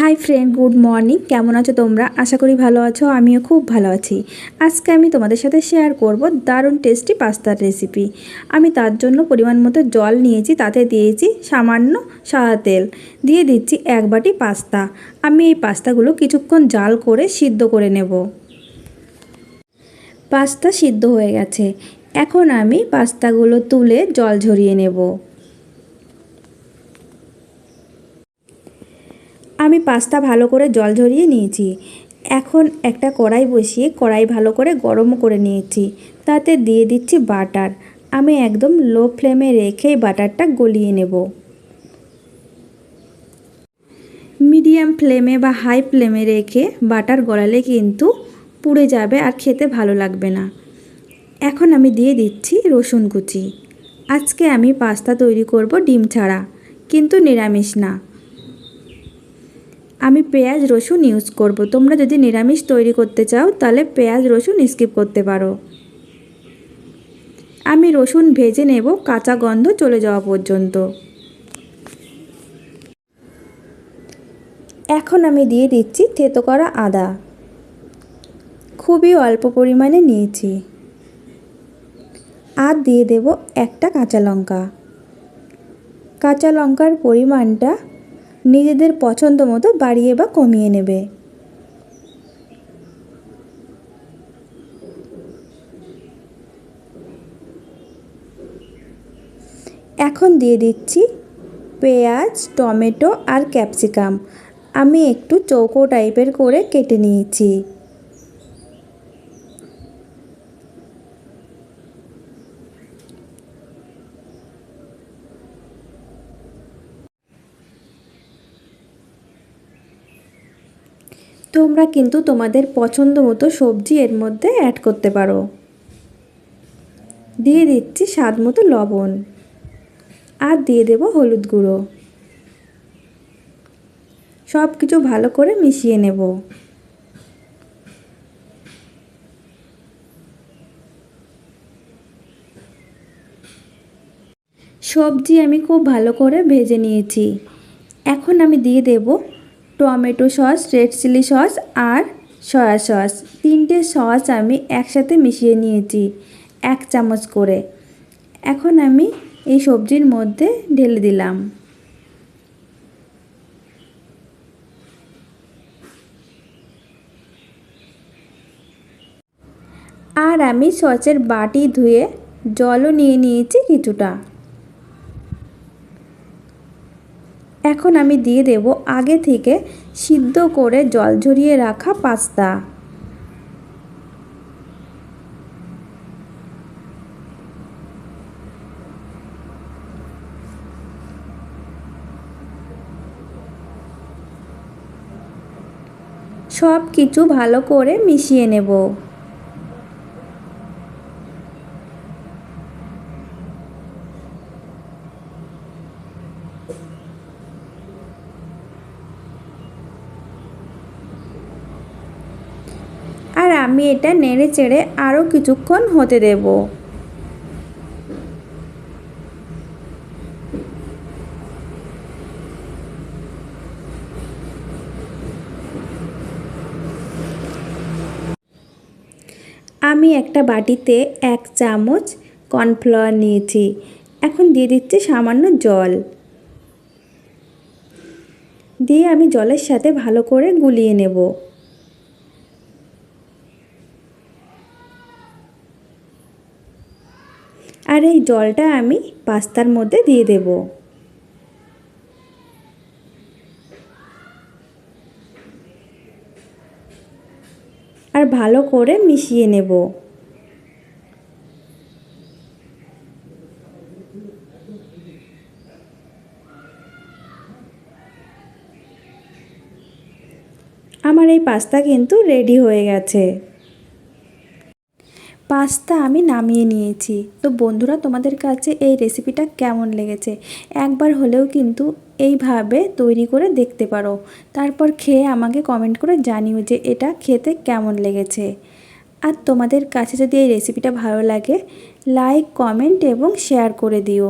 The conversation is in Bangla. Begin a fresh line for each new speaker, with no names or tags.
Hi friend, good morning. কেমন আছো তোমরা? আশা করি ভালো আছো, আমিও খুব ভালো আছি। আজকে আমি তোমাদের সাথে শেয়ার করব দারুণ টেস্টি পাস্তার রেসিপি আমি তার জন্য পরিমাণ মতো জল নিয়েছি, তাতে দিয়েছি সামান্য সাদা তেল। দিয়ে দিচ্ছি এক বাটি পাস্তা। আমি এই পাস্তাগুলো কিছুক্ষণ জাল করে সিদ্ধ করে নেব। পাস্তা সিদ্ধ হয়ে গেছে। এখন আমি পাস্তাগুলো তুলে জল ঝরিয়ে নেব। আমি পাস্তা ভালো করে জল ঝরিয়ে নিয়েছি। এখন একটা কড়াই বসিয়ে কড়াই ভালো করে গরম করে নিয়েছি। তাতে দিয়ে দিচ্ছি বাটার। আমি একদম লো ফ্লেমে রেখে বাটারটা গলিয়ে নেব। মিডিয়াম ফ্লেমে বা হাই ফ্লেমে রেখে বাটার গলালে কিন্তু পুড়ে যাবে আর খেতে ভালো লাগবে না। এখন আমি দিয়ে দিচ্ছি রসুন কুচি। আজকে আমি পাস্তা তৈরি করব ডিম ছাড়া, কিন্তু নিরামিষ না। আমি পেঁয়াজ, রসুন ইউজ করব। তোমরা যদি নিরামিষ তৈরি করতে চাও, তাহলে পেঁয়াজ, রসুন স্কিপ করতে পারো। আমি রসুন ভেজে নেব, কাঁচা গন্ধ চলে যাওয়া পর্যন্ত। এখন আমি দিয়ে দিচ্ছি থেতো করা আদা। খুবই অল্প পরিমাণে নিয়েছি। আর দিয়ে দেব একটা কাঁচা লঙ্কা। কাঁচা লঙ্কার পরিমাণটা নিজেদের পছন্দ মতো বাড়িয়ে বা কমিয়ে নেবে। এখন দিয়ে দিচ্ছি পেঁয়াজ, টমেটো আর ক্যাপসিকাম। আমি একটু চৌকো টাইপের করে কেটে নিয়েছি। তোমরা কিন্তু তোমাদের পছন্দ মতো সবজি এর মধ্যে অ্যাড করতে পারো। দিয়ে দিচ্ছি স্বাদ মতো লবণ। আর দিয়ে দেব হলুদ গুঁড়ো। সব কিছু ভালো করে মিশিয়ে নেব। সবজি আমি খুব ভালো করে ভেজে নিয়েছি। এখন আমি দিয়ে দেব tomato sauce, red chilli sauce আর সয়া সস। তিনটে সস আমি একসাথে মিশিয়ে নিয়েছি, এক চামচ করে। এখন আমি এই সবজির মধ্যে ঢেলে দিলাম। আর আমি সসের বাটি ধুয়ে জলও নিয়ে নিয়েছি কিছুটা। এখন আমি দিয়ে দেব আগে থেকে সিদ্ধ করে জল ঝরিয়ে রাখা পাস্তা। সব কিছু ভালো করে মিশিয়ে নেব। আর আমি এটা নেড়ে চেড়ে আরও কিছুক্ষণ হতে দেব। আমি একটা বাটিতে এক চামচ কর্নফ্লাওয়ার নিয়েছি। এখন দিয়ে দিচ্ছি সামান্য জল। দিয়ে আমি জলের সাথে ভালো করে গুলিয়ে নেব। আর এই জলটা আমি পাস্তার মধ্যে দিয়ে দেব। আর ভালো করে মিশিয়ে নেব। আমার এই পাস্তা কিন্তু রেডি হয়ে গেছে। পাস্তা আমি নামিয়ে নিয়েছি। তো বন্ধুরা, তোমাদের কাছে এই রেসিপিটা কেমন লেগেছে? একবার হলেও কিন্তু এইভাবে তৈরি করে দেখতে পারো। তারপর খেয়ে আমাকে কমেন্ট করে জানিও যে এটা খেতে কেমন লেগেছে। আর তোমাদের কাছে যদি এই রেসিপিটা ভালো লাগে লাইক কমেন্ট এবং শেয়ার করে দিও।